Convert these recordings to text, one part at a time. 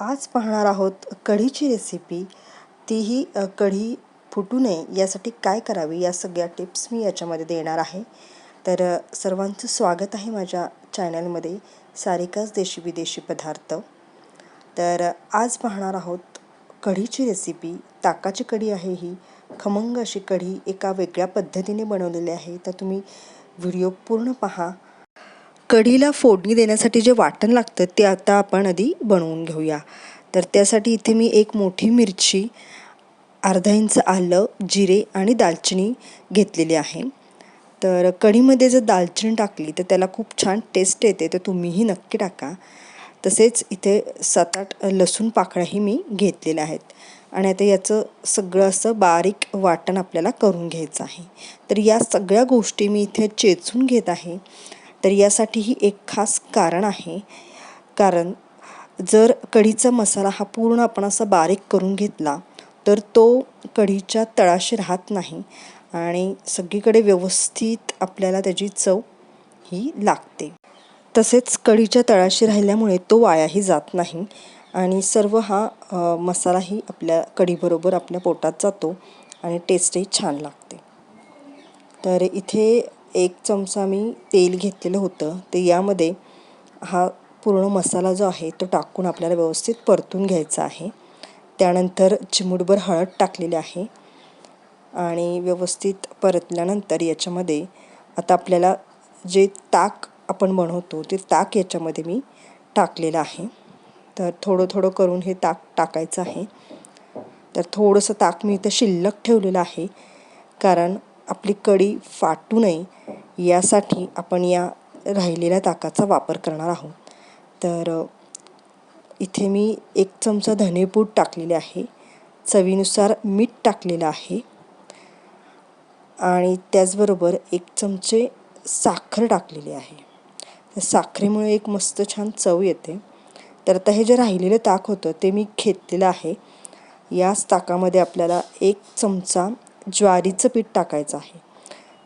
आज पाहणार आहोत कढीची रेसिपी तीही कढी फुटू नये यासाठी काय करावे या सगळ्या टिप्स मी याच्यामध्ये देणार आहे. तर सर्वांचं स्वागत आहे माझ्या चॅनलमध्ये सारिकाच देशी विदेशी पदार्थ. तर आज पाहणार आहोत कढीची रेसिपी ताकाची कढी आहे ही. खमंग अशी कढी एका वेगळ्या पद्धतीने बनवलेली आहे. तर तुम्ही व्हिडिओ पूर्ण पहा. कढीला फोडणी देण्यासाठी जे वाटण लागतं ते आता आपण आधी बनवून घेऊया. तर त्यासाठी इथे मी एक मोठी मिरची अर्धा इंच आलं जिरे आणि दालचिनी घेतलेली आहे. तर कढीमध्ये जर दालचिनी टाकली तर त्याला खूप छान टेस्ट येते तर तुम्हीही नक्की टाका. तसेच इथे सात आठ लसूण पाकळ्याही मी घेतलेल्या आहेत. आणि आता याचं सगळं असं बारीक वाटण आपल्याला करून घ्यायचं आहे. तर या सगळ्या गोष्टी मी इथे चेचून घेत आहे. तर यासाठीही एक खास कारण आहे. कारण जर कढीचा मसाला हा पूर्ण आपण असा बारीक करून घेतला तर तो कढीच्या तळाशी राहत नाही आणि सगळीकडे व्यवस्थित आपल्याला त्याची चव ही लागते. तसेच कढीच्या तळाशी राहिल्यामुळे तो वायाही जात नाही आणि सर्व हा मसालाही आपल्या कढीबरोबर आपल्या पोटात जातो आणि टेस्टही छान लागते. तर इथे एक चमचा मी तेल घेतलेलं होतं. ते यामध्ये हा पूर्ण मसाला जो आहे तो टाकून आपल्याला व्यवस्थित परतून घ्यायचा आहे. त्यानंतर चिमूटभर हळद टाकलेली आहे. आणि व्यवस्थित परतल्यानंतर याच्यामध्ये आता आपल्याला जे ताक आपण बनवतो ते ताक याच्यामध्ये मी टाकलेलं आहे. तर थोडं थोडं करून हे ताक टाकायचं आहे. तर थोडंसं ताक मी इथं शिल्लक ठेवलेलं आहे. कारण आपली कढी फाटू नये यासाठी आपण या राहिलेल्या ताकाचा वापर करणार आहोत. तर इथे मी एक चमचा धनेपूड टाकलेले आहे. चवीनुसार मीठ टाकलेलं आहे. आणि त्याचबरोबर एक चमचे साखर टाकलेली आहे. तर साखरेमुळे एक मस्त छान चव येते. तर आता हे जे राहिलेलं ताक होतं ते मी घेतलेलं आहे. याच ताकामध्ये आपल्याला एक चमचा ज्वारीचं पीठ टाकायचं आहे.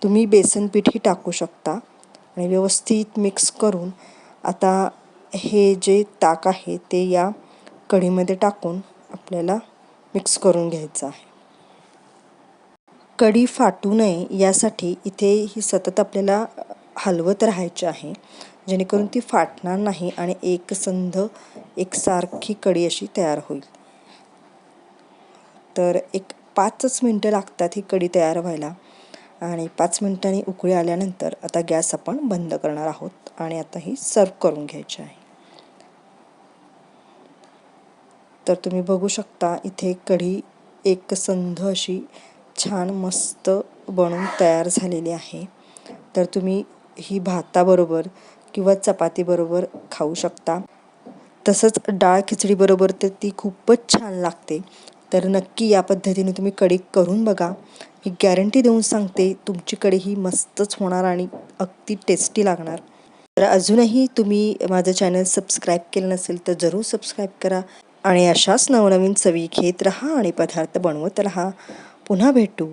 तुम्ही बेसन पीठही टाकू शकता आणि व्यवस्थित मिक्स करून आता हे जे ताक आहे ते या कढीमध्ये टाकून आपल्याला मिक्स करून घ्यायचं आहे. कढी फाटू नये यासाठी इथे ही सतत आपल्याला हलवत राहायची आहे. जेणेकरून ती फाटणार नाही आणि एकसंध एकसारखी कढी अशी तयार होईल. तर एक पाचच मिनटं लागतात ही कढी तयार व्हायला. आणि पाच मिनिटांनी उकळी आल्यानंतर आता गॅस आपण बंद करणार आहोत आणि आता ही सर्व करून घ्यायची आहे. तर तुम्ही बघू शकता इथे कढी एकसंध अशी छान मस्त बनून तयार झालेली आहे. तर तुम्ही ही भाताबरोबर किंवा चपातीबरोबर खाऊ शकता. तसंच डाळ खिचडीबरोबर तर ती खूपच छान लागते. तर नक्की या पद्धतीने तुम्ही कढी करून बघा. मी गॅरंटी देऊन सांगते तुमच्याकडेही ही मस्तच होणार आणि अगदी टेस्टी लागणार. तर अजूनही तुम्ही माझं चॅनल सबस्क्राईब केलं नसेल तर जरूर सबस्क्राईब करा आणि अशाच नवनवीन चवी घेत राहा आणि पदार्थ बनवत राहा. पुन्हा भेटू.